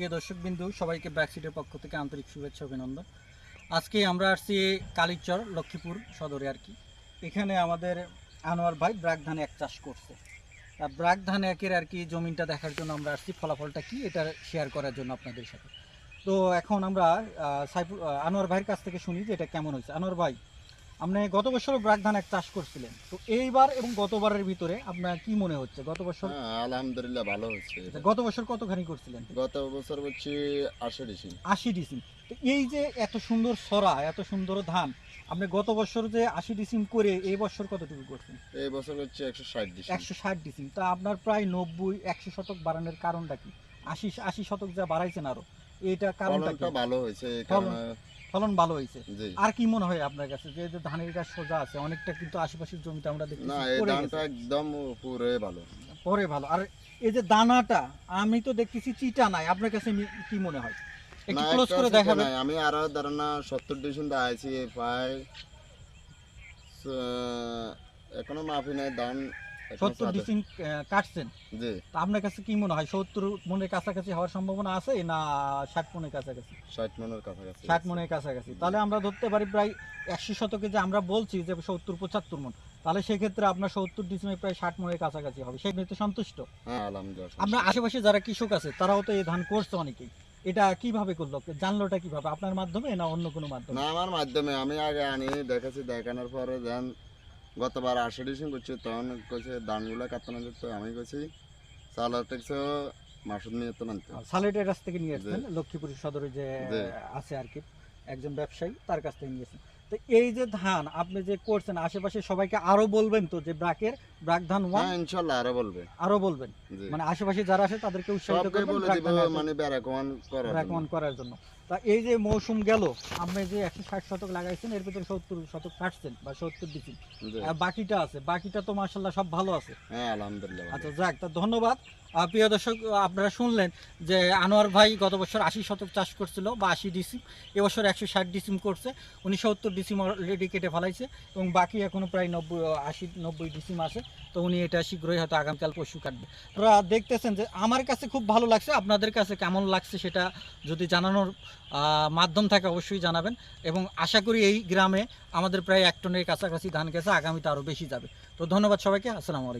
প্রিয় দর্শক বিন্দু সবাইকে ব্যাকসিটের পক্ষ থেকে আন্তরিক শুভেচ্ছা, অভিনন্দন। আজকে আমরা আসছি কালীচর, লক্ষ্মীপুর সদরে আর কি। এখানে আমাদের আনোয়ার ভাই ব্রাক ধান এক চাষ করছে। ব্রাক ধান একের আর কি জমিনটা দেখার জন্য আমরা আসছি। ফলাফলটা কি এটা শেয়ার করার জন্য আপনাদের সাথে। তো এখন আমরা সাইফুল আনোয়ার ভাইয়ের কাছ থেকে শুনি যে এটা কেমন হয়েছে। আনোয়ার ভাই আপনি গত বছর ব্রাক ধান এক চাষ করছিলেন। তো এইবার এবং গতবারের ভিতরে আপনার কি মনে হচ্ছে? গত বছর হ্যাঁ আলহামদুলিল্লাহ ভালো হচ্ছে। গত বছর কতখানি করছিলেন? গত বছর হচ্ছে আশি ডিসিম আশি ডিসিম তো এই যে এত সুন্দর সরা এত সুন্দর ধান আপনি গত বছর যে আশি ডিসিম করে এই বছর কতটুকু করছেন? এই বছর হচ্ছে একশো ষাট ডিসিম একশো ষাট ডিসিম তা আপনার প্রায় নব্বই একশো শতক বাড়ানোর কারণটা কি? আশি আশি শতক যা বাড়াইছেন আরও এটা কারণটা ভালো হয়েছে এই ফলন- ভালো হয়েছে। আর কি মনে হয় আপনার কাছে? যে ধানের গাছ সোজা আছে অনেকটা কিন্তু আশেপাশের জমিতে আমরা দেখি না এই ধানটা একদম পুরো ভালো। পরে ভালো। আর এই যে দানাটা আমি তো দেখতেছি চিটা নাই। আপনার কাছে কি মনে হয়? একটু ক্লোজ করে দেখাবেন। আমি আরও ধারণা সত্তর ডিসিম আছি প্রায় এখনও মাফি নাই ধান সত্তর ডিসিম কাটছেন। তা আপনার কাছে কি মনে হয় সত্তর মনের কাছাকাছি হওয়ার সম্ভাবনা আছে না ষাট মনের কাছাকাছি? ষাট মনের কাছাকাছি ষাট মনের কাছাকাছি। তাহলে আমরা ধরতে পারি প্রায় একশো শতকে যে আমরা বলছি যে সত্তর পঁচাত্তর মন তাহলে সেক্ষেত্রে আপনার সত্তর ডিসিমে প্রায় ষাট মনের কাছাকাছি হবে। সেই তো সন্তুষ্ট। হ্যাঁ আলহামদুলিল্লাহ আমরা আশেপাশে যারা কৃষক আছে তারাও তো এই ধান করছে অনেকেই। এটা কীভাবে করল? জানলোটা কীভাবে? আপনার মাধ্যমে না অন্য কোনো মাধ্যমে? না আমার মাধ্যমে। আমি আগে আনি দেখেছি দেখানোর পরে গতবার আশা ডিসিং করছি তখন কইছে দানগুলো কাটতে না যেত আমি কইছি চাল ট্যাক্স মাসুদ নিয়ে তো নানতে সালেটের কাছ থেকে নিয়ে আসছেন লক্ষ্মীপুর সদরে যে আছে আর কি একজন ব্যবসায়ী তার কাছ থেকে নিয়েছেন তো এই যে ধান আপনি যে করছেন আশেপাশে সবাইকে আরও বলবেন তো যে ব্রাকের ব্রাক ধান ওয়ান হ্যাঁ ইনশাল্লাহ আরও বলবে। আরও বলবেন। মানে আশেপাশে যারা আছে তাদেরকে উৎসাহিত করবেন বলে ব্রাক ধান মানে ব্যারাকমান করার ব্রাক জন্য। ওয়ান করার জন্য। তা এই যে মৌসুম গেল আপনি যে একশো ষাট শতক লাগাইছেন এর ভিতরে সত্তর শতক কাটছেন বা সত্তর দিচ্ছেন। আর বাকিটা আছে বাকিটা তো মার্শাল্লাহ সব ভালো আছে। হ্যাঁ আলহামদুলিল্লাহ আচ্ছা যাক তা ধন্যবাদ। প্রিয় দর্শক আপনারা শুনলেন যে আনোয়ার ভাই গত বছর আশি শতক চাষ করছিল বা আশি ডিসিম এবছর একশো ষাট ডিসিম করছে উনি সত্তর ডিসিম অলরেডি কেটে ফেলাইছে এবং বাকি এখনও প্রায় নব্বই, আশি, নব্বই ডিসিম আছে। তো উনি এটা শীঘ্রই হয়তো আগামীকাল পশু কাটবে। দেখতেছেন যে আমার কাছে খুব ভালো লাগছে, আপনাদের কাছে কেমন লাগছে সেটা যদি জানানোর মাধ্যম থাকে অবশ্যই জানাবেন। এবং আশা করি এই গ্রামে আমাদের প্রায় এক টনের কাছাকাছি ধান গেছে আগামীতে আরও বেশি যাবে। তো ধন্যবাদ সবাইকে, আসসালামু আলাইকুম।